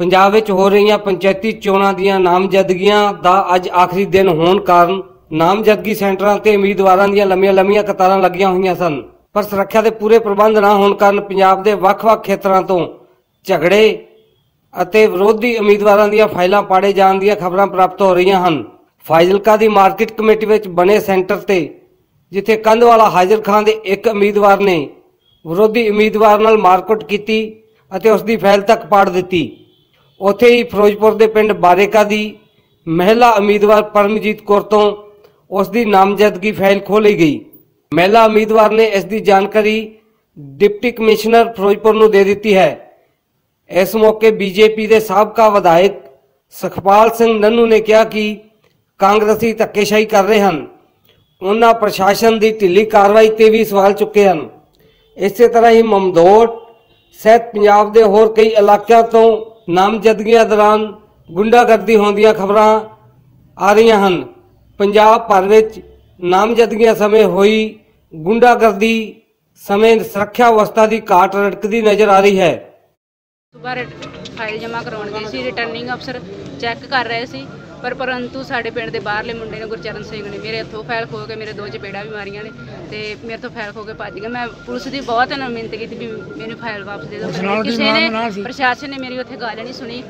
ਪੰਜਾਬ ਵਿੱਚ ਹੋ ਰਹੀਆਂ ਪੰਚਾਇਤੀ ਚੋਣਾਂ ਦੀਆਂ ਨਾਮਜ਼ਦਗੀਆਂ ਦਾ ਅੱਜ ਆਖਰੀ ਦਿਨ ਹੋਣ ਕਾਰਨ ਨਾਮਜ਼ਦਗੀ ਸੈਂਟਰਾਂ ਤੇ ਉਮੀਦਵਾਰਾਂ ਦੀਆਂ ਲੰਮੀਆਂ-ਲੰਮੀਆਂ ਕਤਾਰਾਂ ਲੱਗੀਆਂ ਹੋਈਆਂ ਸਨ। ਪਰ ਸੁਰੱਖਿਆ ਦੇ ਪੂਰੇ ਪ੍ਰਬੰਧ ਨਾ ਹੋਣ ਕਾਰਨ ਪੰਜਾਬ ਦੇ ਵੱਖ-ਵੱਖ ਖੇਤਰਾਂ ਤੋਂ ਝਗੜੇ ਅਤੇ ਵਿਰੋਧੀ ਉਮੀਦਵਾਰਾਂ ਦੀਆਂ ਫਾਈਲਾਂ ਪਾੜੇ ਜਾਣ ਦੀਆਂ ਖਬਰਾਂ ਪ੍ਰਾਪਤ ਹੋ ਰਹੀਆਂ ਹਨ। ਫਾਜ਼ਿਲਕਾ ਦੀ ਮਾਰਕੀਟ ਕਮੇਟੀ ਵਿੱਚ ਬਣੇ ਸੈਂਟਰ ਤੇ, ਜਿੱਥੇ ਕੰਧਵਾਲਾ ਹਾਜ਼ਰ ਖਾਨ ਦੇ ਇੱਕ ਉਮੀਦਵਾਰ ਨੇ ਵਿਰੋਧੀ ਉਮੀਦਵਾਰ ਨਾਲ ਮਾਰਕੁੱਟ ਕੀਤੀ ਅਤੇ ਉਸ ਦੀ ਫਾਈਲ ਤੱਕ ਪਾੜ ਦਿੱਤੀ। ਉੱਥੇ ਹੀ ਫਿਰੋਜ਼ਪੁਰ ਦੇ ਪਿੰਡ ਬਾਰੇਕਾ ਦੀ ਮਹਿਲਾ ਉਮੀਦਵਾਰ ਪਰਮਜੀਤ ਕੌਰ ਤੋਂ ਉਸ ਦੀ ਨਾਮਜ਼ਦਗੀ ਫਾਈਲ ਖੋਲੀ ਗਈ। ਮਹਿਲਾ ਉਮੀਦਵਾਰ ਨੇ ਇਸ ਦੀ ਜਾਣਕਾਰੀ ਡਿਪਟੀ ਕਮਿਸ਼ਨਰ ਫਿਰੋਜ਼ਪੁਰ ਨੂੰ ਦੇ ਦਿੱਤੀ ਹੈ। ਇਸ ਮੌਕੇ ਬੀਜੇਪੀ ਦੇ ਸਾਬਕਾ ਵਿਧਾਇਕ ਸੁਖਪਾਲ ਸਿੰਘ ਨੰਨੂ ਨੇ ਕਿਹਾ ਕਿ ਕਾਂਗਰਸੀ ਧੱਕੇਸ਼ਾਹੀ ਕਰ ਰਹੇ ਹਨ। ਉਹਨਾਂ ਪ੍ਰਸ਼ਾਸਨ ਦੀ ਢਿੱਲੀ ਕਾਰਵਾਈ ਤੇ ਵੀ ਸਵਾਲ ਚੁੱਕੇ ਹਨ। ਇਸੇ ਤਰ੍ਹਾਂ ਹੀ ਮਮਦੋਟ ਸਹਿਤ ਪੰਜਾਬ ਦੇ ਹੋਰ ਕਈ ਇਲਾਕਿਆਂ ਤੋਂ ਨਾਮਜ਼ਦਗੀਆਂ ਦੌਰਾਨ ਗੁੰਡਾਗਰਦੀ ਹੋਣ ਖਬਰਾਂ ਆ ਰਹੀਆਂ ਹਨ। ਪੰਜਾਬ ਭਰ ਵਿੱਚ ਨਾਮਜ਼ਦਗੀਆਂ ਸਮੇਂ ਹੋਈ ਗੁੰਡਾਗਰਦੀ ਸਮੇਂ ਸੁਰੱਖਿਆ ਅਵਸਥਾ ਦੀ ਘਾਟ ਰੜਕਦੀ ਨਜ਼ਰ ਆ ਰਹੀ ਹੈ। ਸੁਬਾਹ ਫਾਈਲ ਜਮ੍ਹਾਂ ਕਰਾਉਣ ਗਈ ਸੀ। ਰਿਟਰਨਿੰਗ ਅਫਸਰ ਚੈੱਕ ਕਰ ਰਹੇ ਸੀ। ਪਰ ਪਰੰਤੂ ਸਾਡੇ ਪਿੰਡ ਦੇ ਬਾਹਰਲੇ ਮੁੰਡੇ ਨੇ ਗੁਰਚਰਨ ਸਿੰਘ ਨੇ ਮੇਰੇ ਹੱਥੋਂ ਫਾਈਲ ਖੋ ਕੇ ਮੇਰੇ ਦੋ ਚਪੇੜਾ ਵੀ ਮਾਰੀਆਂ ਨੇ ਤੇ ਮੇਰੇ ਤੋਂ ਫਾਈਲ ਖੋ ਕੇ ਭੱਜ ਗਿਆ ਮੈਂ ਪੁਲਿਸ ਦੀ ਬਹੁਤ ਨੂੰ ਮਿਹਨਤ ਕੀਤੀ ਵੀ ਮੈਨੂੰ ਫਾਈਲ ਵਾਪਸ ਦੇ ਦਿਓ ਕਿਸੇ ਨੇ ਪ੍ਰਸ਼ਾਸਨ ਨੇ ਮੇਰੀ ਉੱਥੇ ਗੱਲ ਨਹੀਂ ਸੁਣੀ।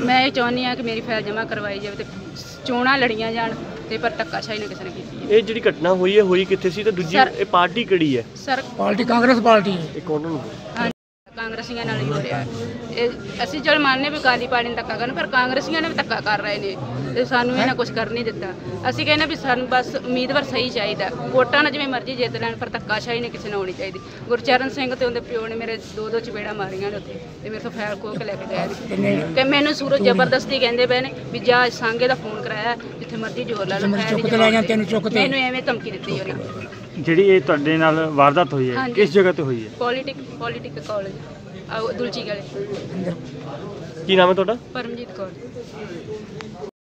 ਮੈਂ ਇਹ ਚਾਹੁੰਦੀ ਹਾਂ ਕਿ ਮੇਰੀ ਫਾਈਲ ਜਮ੍ਹਾਂ ਕਰਵਾਈ ਜਾਵੇ ਤੇ ਚੋਣਾਂ ਲੜੀਆਂ ਜਾਣ ਤੇ ਪਰ ਧੱਕਾਸ਼ਾਹੀ ਨਾ ਕਿਸੇ ਨੇ ਕੀਤੀ ਹੈ ਇਹ ਜਿਹੜੀ ਘਟਨਾ ਹੋਈ ਹੈ ਹੋਈ ਕਿੱਥੇ ਸੀ? ਤੇ ਦੂਜੀ ਇਹ ਪਾਰਟੀ ਕਿਹੜੀ ਹੈ? ਸਰ ਪਾਰਟੀ ਕਾਂਗਰਸ ਪਾਰਟੀ ਹੈ। ਇਹ ਕੌਣ ਨੂੰ ਕਾਂਗਰਸੀਆਂ ਨਾਲ ਹੀ ਹੋ ਰਿਹਾ। ਇਹ ਅਸੀਂ ਚਲ ਮੰਨਨੇ ਵੀ ਕਾਲੀ ਪਾਰਟੀ ਨੇ ਧੱਕਾ ਕਰਨ ਪਰ ਕਾਂਗਰਸੀਆਂ ਨੇ ਵੀ ਧੱਕਾ ਕਰ ਰਹੇ ਨੇ ਤੇ ਸਾਨੂੰ ਇਹਨਾਂ ਕੁਝ ਕਰ ਨਹੀਂ ਦਿੱਤਾ। ਅਸੀਂ ਕਹਿੰਦੇ ਵੀ ਸਾਨੂੰ ਬਸ ਉਮੀਦਵਾਰ ਸਹੀ ਚਾਹੀਦਾ ਵੋਟਾਂ ਨਾਲ ਜਿਵੇਂ ਮਰਜ਼ੀ ਜਿੱਤ ਲੈਣ ਪਰ ਧੱਕਾਸ਼ਾਹੀ ਨਹੀਂ ਕਿਸੇ ਨਾਲ ਹੋਣੀ ਚਾਹੀਦੀ। ਗੁਰਚਰਨ ਸਿੰਘ ਤੇ ਉਹਦੇ ਪਿਓ ਨੇ ਮੇਰੇ ਦੋ ਦੋ ਚਪੇੜਾ ਮਾਰੀਆਂ ਨੇ ਉੱਥੇ ਤੇ ਮੇਰੇ ਤੋਂ ਫੈਲ ਖੋਹ ਕੇ ਲੈ ਕੇ ਗਏ ਕਿ ਮੈਨੂੰ ਸੂਰਜ ਜ਼ਬਰਦਸਤੀ ਕਹਿੰਦੇ ਪਏ ਨੇ ਵੀ ਜਾ ਸਾਂਗੇ ਦਾ ਫੋਨ ਕਰਾਇਆ ਜਿੱਥੇ ਮਰਜ਼ੀ ਜੋਰ ਲਾ ਲਓ ਚੁੱਕ ਤੇ ਲੈ ਜਾਂ ਤੈਨੂੰ ਚੁੱਕ ਤੇ ਮੈਨੂੰ ਐਵੇਂ ਧਮਕੀ ਦਿੱਤੀ ਉਹਨਾਂ ਜਿਹੜੀ ਇਹ ਤੁਹਾਡੇ ਨਾਲ ਵਾਰਦਾਤ ਹੋਈ ਹੈ। ਕਿਸ ਜਗ੍ਹਾ ਤੇ ਹੋਈ ਹੈ? Politic politic college. ਦੁਲਚੀ ਗਲੇ। ਕੀ ਨਾਮ ਹੈ ਤੁਹਾਡਾ? ਪਰਮਜੀਤ ਕੌਰ।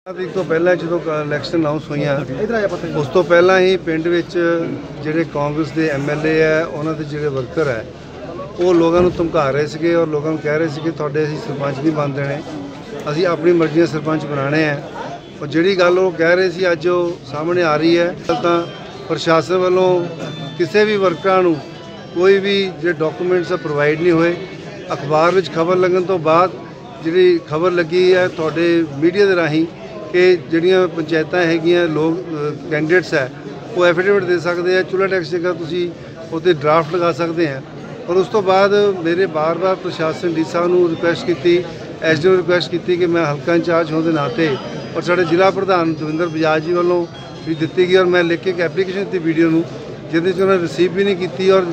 ਤਰੀਕ ਤੋਂ ਪਹਿਲਾਂ ਜਦੋਂ ਇਲੈਕਸ਼ਨ ਅਨਾਉਂਸ ਹੋਈਆਂ ਉਸ ਤੋਂ ਪਹਿਲਾਂ ਹੀ ਪਿੰਡ ਵਿੱਚ ਜਿਹੜੇ ਕਾਂਗਰਸ ਦੇ ਐਮਐਲਏ ਆ ਉਹਨਾਂ ਦੇ ਜਿਹੜੇ ਵਰਕਰ ਹੈ ਉਹ ਲੋਕਾਂ ਨੂੰ ਧਮਕਾ ਰਹੇ ਸੀਗੇ ਔਰ ਲੋਕਾਂ ਨੂੰ ਕਹਿ ਰਹੇ ਸੀ ਕਿ ਤੁਹਾਡੇ ਅਸੀਂ ਸਰਪੰਚ ਨਹੀਂ ਬਣ ਦੇਣੇ। ਅਸੀਂ ਆਪਣੀ ਮਰਜ਼ੀ ਨਾਲ ਸਰਪੰਚ ਬਣਾਣੇ ਆ ਔਰ ਜਿਹੜੀ ਗੱਲ ਉਹ ਕਹਿ ਰਹੇ ਸੀ ਅੱਜ ਉਹ ਸਾਹਮਣੇ ਆ ਰਹੀ ਹੈ। ਤਾਂ ਪ੍ਰਸ਼ਾਸਨ ਵੱਲੋਂ ਕਿਸੇ ਵੀ ਵਰਕਰਾਂ ਨੂੰ ਕੋਈ ਵੀ ਜਿਹੜੇ ਡਾਕੂਮੈਂਟਸ ਆ ਪ੍ਰੋਵਾਈਡ ਨਹੀਂ ਹੋਏ ਅਖਬਾਰ ਵਿੱਚ ਖਬਰ ਲੱਗਣ ਤੋਂ ਬਾਅਦ ਜਿਹੜੀ ਖਬਰ ਲੱਗੀ ਹੈ ਤੁਹਾਡੇ ਮੀਡੀਆ ਦੇ ਰਾਹੀਂ ਕਿ ਜਿਹੜੀਆਂ ਪੰਚਾਇਤਾਂ ਹੈਗੀਆਂ, ਲੋਕ ਕੈਂਡੀਡੇਟਸ ਹੈ, ਉਹ ਐਫੀਡੇਵਿਟ ਦੇ ਸਕਦੇ ਆ, ਚੁੱਲ੍ਹਾ ਟੈਕਸ ਜਗ੍ਹਾ ਤੁਸੀਂ ਉੱਤੇ ਡਰਾਫਟ ਲਗਾ ਸਕਦੇ ਆ। ਔਰ ਉਸ ਤੋਂ ਬਾਅਦ ਮੇਰੇ ਬਾਰ-ਬਾਰ ਪ੍ਰਸ਼ਾਸਨ ਡੀ ਸਾਹਿਬ ਨੂੰ ਰਿਕੁਐਸਟ ਕੀਤੀ ਐਸਡੀਓ ਨੂੰ ਰਿਕੁਐਸਟ ਕੀਤੀ ਕਿ ਮੈਂ ਹਲਕਾ ਇੰਚਾਰਜ ਹੋਣ ਦੇ ਨਾਤੇ ਔਰ ਸਾਡੇ ਜ਼ਿਲ੍ਹਾ ਪ੍ਰਧਾਨ ਦਵਿੰਦਰ ਬਜਾਜ ਜੀ ਵੱਲੋਂ ਵੀ ਦਿੱਤੀ ਗਈ ਔਰ ਮੈਂ ਲਿਖ ਕੇ ਇੱਕ ਐਪਲੀਕੇਸ਼ਨ ਦਿੱਤੀ ਵੀਡੀਓ ਨੂੰ, ਜਿਹਦੇ 'ਚ ਉਹਨਾਂ ਨੇ ਰਿਸੀਵ ਵੀ ਨਹੀਂ ਕੀਤੀ ਔਰ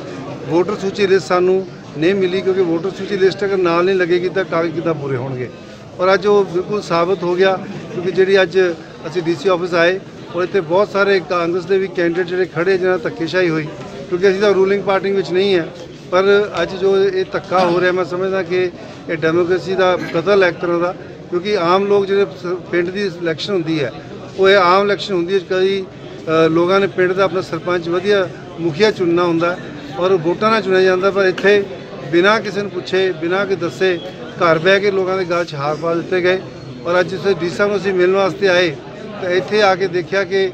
ਵੋਟਰ ਸੂਚੀ ਲਿਸਟ ਸਾਨੂੰ ਨਹੀਂ ਮਿਲੀ ਕਿਉਂਕਿ ਵੋਟਰ ਸੂਚੀ ਲਿਸਟ ਅਗਰ ਨਾਲ ਨਹੀਂ ਲੱਗੇਗੀ ਤਾਂ ਕਾਗਜ਼ ਕਿੱਦਾਂ ਪੂਰੇ ਹੋਣਗੇ। ਔਰ ਅੱਜ ਉਹ ਬਿਲਕੁਲ ਸਾਬਤ ਹੋ ਗਿਆ ਕਿਉਂਕਿ ਜਿਹੜੀ ਅੱਜ ਅਸੀਂ ਡੀਸੀ ਆਫਿਸ ਆਏ, ਔਰ ਇੱਥੇ ਬਹੁਤ ਸਾਰੇ ਕਾਂਗਰਸ ਦੇ ਵੀ ਕੈਂਡੀਡੇਟ ਜਿਹੜੇ ਖੜੇ ਜਿਹਨਾਂ ਧੱਕੇਸ਼ਾਹੀ ਹੋਈ, ਕਿਉਂਕਿ ਅਸੀਂ ਤਾਂ ਰੂਲਿੰਗ ਪਾਰਟੀ ਵਿੱਚ ਨਹੀਂ ਹੈ। ਪਰ ਅੱਜ ਜੋ ਇਹ ਧੱਕਾ ਹੋ ਰਿਹਾ, ਮੈਂ ਸਮਝਦਾ ਕਿ ਇਹ ਡੈਮੋਕ੍ਰੇਸੀ ਦਾ ਕਤਲ ਹੈ ਇੱਕ ਤਰ੍ਹਾਂ ਦਾ, ਕਿਉਂਕਿ ਆਮ ਲੋਕ ਜਿਹੜੇ ਪਿੰਡ ਦੀ ਇਲੈਕਸ਼ਨ ਹੁੰਦੀ ਹੈ, ਉਹ ਇਹ ਆਮ ਇਲੈਕਸ਼ਨ ਹੁੰਦੀ ਹੈ, ਕਈ ਲੋਕਾਂ ਨੇ ਪਿੰਡ ਦਾ ਆਪਣਾ ਸਰਪੰਚ ਵਧੀਆ ਮੁਖੀਆ ਚੁਣਨਾ ਹੁੰਦਾ, ਔਰ ਵੋਟਾਂ ਨਾਲ ਚੁਣਿਆ ਜਾਂਦਾ, ਪਰ ਇੱਥੇ ਬਿਨਾਂ ਕਿਸੇ ਨੂੰ ਪੁੱਛੇ, ਬਿਨਾਂ ਕਿ ਦੱਸੇ, ਘਰ ਬਹਿ ਕੇ ਲੋਕਾਂ ਦੇ ਗੱਲ 'ਚ ਹਾਰ ਪਾ ਦਿੱਤੇ ਗਏ। ਔਰ ਅੱਜ ਜਿਸ ਡੀ ਸਾਹਿਬ ਨੂੰ ਅਸੀਂ ਮਿਲਣ ਵਾਸਤੇ ਆਏ, ਤਾਂ ਇੱਥੇ ਆ ਕੇ ਦੇਖਿਆ ਕਿ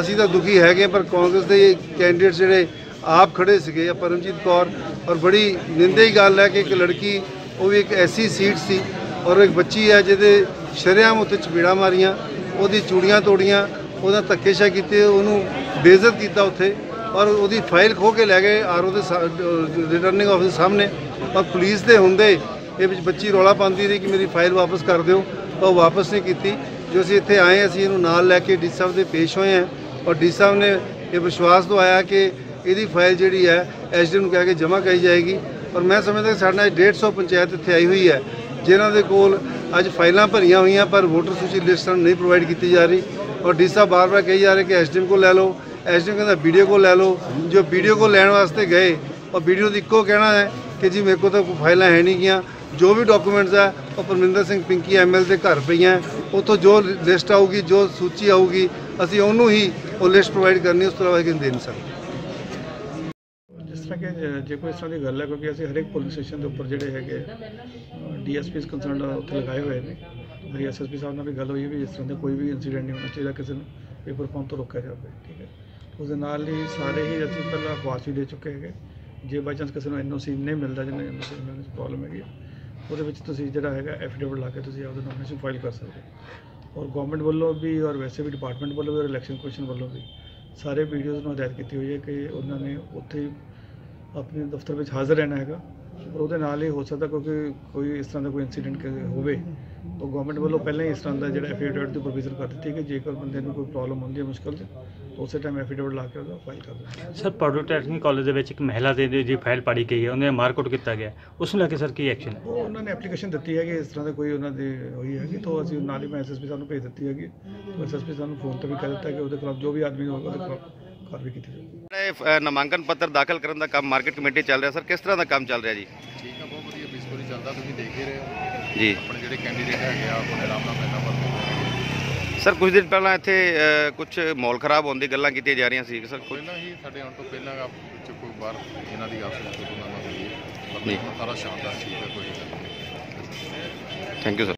ਅਸੀਂ ਤਾਂ ਦੁਖੀ ਹੈਗੇ ਪਰ ਕਾਂਗਰਸ ਦੇ ਕੈਂਡੀਡੇਟ ਜਿਹੜੇ ਆਪ ਖੜੇ ਸੀਗੇ ਜਾਂ ਪਰਮਜੀਤ ਕੌਰ, ਔਰ ਬੜੀ ਨਿੰਦੇ ਹੀ ਗੱਲ ਹੈ ਕਿ ਇੱਕ ਲੜਕੀ, ਉਹ ਵੀ ਇੱਕ ਐਸੀ ਸੀਟ ਸੀ, ਔਰ ਇੱਕ ਬੱਚੀ ਹੈ ਜਿਹਦੇ ਸ਼ਰੇਆਮ ਉੱਤੇ ਚਪੀੜਾ ਮਾਰੀਆਂ, ਉਹਦੀ ਚੂੜੀਆਂ ਤੋੜੀਆਂ, ਉਹਦਾ ਧੱਕੇਸ਼ਾ ਕੀਤੇ, ਉਹਨੂੰ ਬੇਇੱਜ਼ਤ ਕੀਤਾ ਉੱਥੇ। ਔਰ ਉਹਦੀ ਫਾਈਲ ਖੋ ਕੇ ਲੈ ਗਏ ਆਰਓ ਦੇ ਰਿਟਰਨਿੰਗ ਆਫਿਸਰ ਸਾਹਮਣੇ। ਔਰ ਪੁਲਿਸ ਦੇ ਹੁੰਦੇ ਇਹ ਵਿੱਚ ਬੱਚੀ ਰੌਲਾ ਪਾਉਂਦੀ ਰਹੀ ਕਿ ਮੇਰੀ ਫਾਈਲ ਵਾਪਸ ਕਰ ਦਿਓ। ਤਾਂ ਉਹ ਵਾਪਸ ਨਹੀਂ ਕੀਤੀ। ਜੋ ਅਸੀਂ ਇੱਥੇ ਆਏ ਅਸੀਂ ਇਹਨੂੰ ਨਾਲ ਲੈ ਕੇ ਡੀ ਸਾਹਿਬ ਦੇ ਪੇਸ਼ ਹੋਏ ਹਾਂ। ਔਰ ਡੀ ਸਾਹਿਬ ਨੇ ਇਹ ਵਿਸ਼ਵਾਸ ਦਵਾਇਆ ਕਿ ਇਹਦੀ ਫਾਈਲ ਜਿਹੜੀ ਹੈ ਐਸਡੀ ਨੂੰ ਕਹਿ ਕੇ ਜਮ੍ਹਾਂ ਕਰੀ ਜਾਏਗੀ। ਔਰ ਮੈਂ ਸਮਝਦਾ ਕਿ ਸਾਡੇ ਨਾਲ 150 ਪੰਚਾਇਤ ਇੱਥੇ ਆਈ ਹੋਈ ਹੈ, ਜਿਨ੍ਹਾਂ ਦੇ ਕੋਲ ਅੱਜ ਫਾਈਲਾਂ ਭਰੀਆਂ ਹੋਈਆਂ, ਪਰ ਵੋਟਰ ਸੂਚੀ ਲਿਸਟ ਨਹੀਂ ਪ੍ਰੋਵਾਈਡ ਕੀਤੀ ਜਾ ਰਹੀ। ਔਰ ਡੀ ਸਾਹਿਬ ਬਾਰ-ਬਾਰ ਕਹੀ ਜਾ ਰਹੇ ਕਿ ਐਸਡੀਐਮ ਕੋਲ ਲੈ ਲਓ। ਐਸਡੀਐਮ ਕਹਿੰਦਾ ਵੀਡੀਓ ਕੋਲ ਲੈ ਲਓ। ਜੋ ਵੀਡੀਓ ਕੋਲ ਲੈਣ ਵਾਸਤੇ ਗਏ ਔਰ ਵੀਡੀਓ ਦੀ ਇੱਕੋ ਕਹਿਣਾ ਹੈ ਕਿ ਜੀ ਮੇਰੇ ਕੋਲ ਤਾਂ ਕੋਈ ਫਾਈਲਾਂ ਹੈ ਨਹੀਂ ਗੀਆਂ। ਜੋ ਵੀ ਡਾਕੂਮੈਂਟਸ ਹੈ, ਉਹ ਪਰਮਿੰਦਰ ਸਿੰਘ ਪਿੰਕੀ ਐਮਐਲ ਦੇ ਘਰ ਪਈਆਂ ਉੱਥੋਂ ਜੋ ਲਿਸਟ ਆਊਗੀ, ਜੋ ਸੂਚੀ ਆਊਗੀ, ਅਸੀਂ ਉਹਨੂੰ ਹੀ ਉਹ ਲਿਸਟ ਪ੍ਰੋਵਾਈਡ ਕਰਨੀ, ਉਸ ਤੋਂ ਇਲਾਵਾ ਅਸੀਂ ਦੇ ਨਹੀਂ ਸਕਦੇ। ਜਿਸ ਤਰ੍ਹਾਂ ਕਿ ਜੇ- ਕੋਈ ਇਸ ਤਰ੍ਹਾਂ ਦੀ ਗੱਲ ਹੈ, ਕਿਉਂਕਿ ਅਸੀਂ ਹਰੇਕ ਪੁਲਿਸ ਸਟੇਸ਼ਨ ਦੇ ਉੱਪਰ ਜਿਹੜੇ ਹੈਗੇ ਡੀਐਸਪੀਸ ਕੰਸਰਨਡ ਉੱਥੇ ਲਗਾਏ ਹੋਏ ਨੇ। ਮੇਰੀ ਐਸਐਸਪੀ ਸਾਹਿਬ ਨਾਲ ਵੀ ਗੱਲ ਹੋਈ ਹੈ ਵੀ ਇਸ ਤਰ੍ਹਾਂ ਦਾ ਕੋਈ ਵੀ ਇਨਸੀਡੈਂਟ ਨਹੀਂ ਹੋਣਾ ਚਾਹੀਦਾ ਕਿਸੇ ਨੂੰ ਪੇਪਰ ਪੰਪ ਤੋਂ ਰੋਕਿਆ ਜਾਵੇ, ਠੀਕ ਹੈ। ਉਹਦੇ ਨਾਲ ਹੀ ਸਾਰੇ ਹੀ ਅਸੀਂ ਪਹਿਲਾਂ ਅਖਬਾਰ ਵੀ ਦੇ ਚੁੱਕੇ ਹੈਗੇ। ਜੇ ਬਾਈ ਚਾਂਸ ਕਿਸੇ ਨੂੰ ਐਨਓਸੀ ਨਹੀਂ ਮਿਲਦਾ ਜਿਹਨੂੰ ਐਨਓਸੀ ਮਿਲਣ ਦੀ ਪ੍ਰੋਬਲਮ ਹੈਗੀ ਹੈ, ਉਹਦੇ ਵਿੱਚ ਤੁਸੀਂ ਜਿਹੜਾ ਹੈਗਾ ਐਫੀਡੇਵਿਟ ਲਾ ਕੇ ਤੁਸੀਂ ਆਪਦਾ ਨੋਮੀਨੇਸ਼ਨ ਫਾਈਲ ਕਰ ਸਕਦੇ ਹੋ। ਔਰ ਗਵਰਨਮੈਂਟ ਵੱਲੋਂ ਵੀ ਔਰ ਵੈਸੇ ਵੀ ਡਿਪਾਰਟਮੈਂਟ ਵੱਲੋਂ ਵੀ ਔਰ ਇਲੈਕਸ਼ਨ ਕਮਿਸ਼ਨ ਵੱਲੋਂ ਵੀ ਸਾਰੇ ਵੀਡੀਓਜ਼ ਨੂੰ ਹਦਾਇਤ ਕੀਤੀ ਹੋਈ ਹੈ ਕਿ ਉਹਨਾਂ ਨੇ ਉੱਥੇ ਆਪਣੇ ਦਫ਼ਤਰ ਵਿੱਚ ਹਾਜ਼ਰ ਰਹਿਣਾ ਹੈਗਾ। ਔਰ ਉਹਦੇ ਨਾਲ ਹੀ ਹੋ ਸਕਦਾ ਕਿਉਂਕਿ ਕੋਈ ਇਸ ਤਰ੍ਹਾਂ ਦਾ ਕੋਈ ਇਨਸੀਡੈਂਟ ਹੋਵੇ ਤਾਂ ਗਵਰਨਮੈਂਟ ਵੱਲੋਂ ਪਹਿਲਾਂ ਹੀ ਇਸ ਤਰ੍ਹਾਂ ਦਾ ਜਿਹੜਾ ਐਫੀਡੇਵਿਟ ਦੀ ਪ੍ਰੋਵੀਜ਼ਨ ਕਰ ਦਿੱਤੀ ਕਿ ਜੇਕਰ ਬੰਦੇ ਨੂੰ ਕੋਈ ਪ੍ਰੋਬਲਮ ਹੁੰਦੀ ਹੈ ਮੁਸ਼ਕਲ 'ਚ ਉਸੇ ਟਾਈਮ ਐਫੀਡੇਵਿਟ ਲਾ ਕੇ ਉਹਦਾ ਫਾਈਲ ਕਰ ਦਿੰਦੇ ਸਰ ਪੋਲੀਟੈਕਨਿਕ ਕਾਲਜ ਦੇ ਵਿੱਚ ਇੱਕ ਮਹਿਲਾ ਦੇ ਦੀ ਜੀ ਫਾਈਲ ਪਾੜੀ ਗਈ ਹੈ ਉਹਨੇ ਮਾਰਕੁੱਟ ਕੀਤਾ ਗਿਆ ਉਸ ਨੂੰ ਲੈ ਕੇ ਸਰ ਕੀ ਐਕਸ਼ਨ ਹੈ? ਉਹ ਉਹਨਾਂ ਨੇ ਐਪਲੀਕੇਸ਼ਨ ਦਿੱਤੀ ਹੈ ਕਿ ਇਸ ਤਰ੍ਹਾਂ ਦਾ ਕੋਈ ਉਹਨਾਂ ਦੀ ਹੋਈ ਹੈਗੀ ਤਾਂ ਅਸੀਂ ਨਾਲ ਹੀ ਮੈਂ ਐਸਐਸਪੀ ਸਾਹਿਬ ਨੂੰ ਭੇਜ ਦਿੱਤੀ ਹੈਗੀ। ਐਸਐਸਪੀ ਸਾਹਿਬ ਨੂੰ ਫੋਨ ਤੇ ਵੀ ਕਹਿ ਦਿੱਤਾ ਕਿ ਉਹਦੇ ਖਿਲਾਫ ਜੋ ਵੀ ਆਦਮੀ ਹੋਵੇਗਾ ਉਹਦੇ ਖਿਲਾਫ ਕਾਰਵਾਈ ਕੀਤੀ ਜਾਵੇਗੀ ਇਹ ਨਾਮਾਂਕਨ ਪੱਤਰ ਦਾਖਲ ਕਰਨ ਦਾ ਕੰਮ ਮਾਰਕੀਟ ਕਮੇਟੀ ਚੱਲ ਰਿਹਾ ਸਰ। ਕਿਸ ਤਰ੍ਹਾਂ ਦਾ ਕੰਮ ਚੱਲ ਰਿਹਾ ਜੀ? ਠੀਕ ਆ ਬਹੁਤ ਵਧੀਆ ਪੀਸਫੁਲੀ ਚੱਲਦਾ ਤੁਸੀਂ ਦੇਖ ਹੀ ਰਹੇ ਹੋ। ਜੀ। ਆਪਣੇ ਜਿਹੜੇ ਕੈਂਡੀਡੇਟ ਹੈਗੇ ਆ ਆਪਣੇ ਆਰਾਮ ਨਾਲ ਪੈਦਾ ਕਰਦੇ ਸਰ ਕੁਝ ਦਿਨ ਪਹਿਲਾਂ ਇੱਥੇ ਕੁਝ ਮਾਹੌਲ ਖਰਾਬ ਹੋਣ ਦੀ ਗੱਲਾਂ ਕੀਤੀਆਂ ਜਾ ਰਹੀਆਂ ਸੀ ਸਰ ਕੁਝ ਪਹਿਲਾਂ ਹੀ ਸਾਡੇ ਆਉਣ ਤੋਂ ਪਹਿਲਾਂ ਆਪ ਵਿੱਚ ਕੋਈ ਬਾਹਰ ਇਹਨਾਂ ਦੀ ਆਪਸ ਵਿੱਚ ਕੋਈ ਨਾ ਹੋਈ। ਪਰ ਸਾਰਾ ਸ਼ਾਨਦਾਰ ਠੀਕ ਹੈ ਕੋਈ ਥੈਂਕ ਯੂ ਸਰ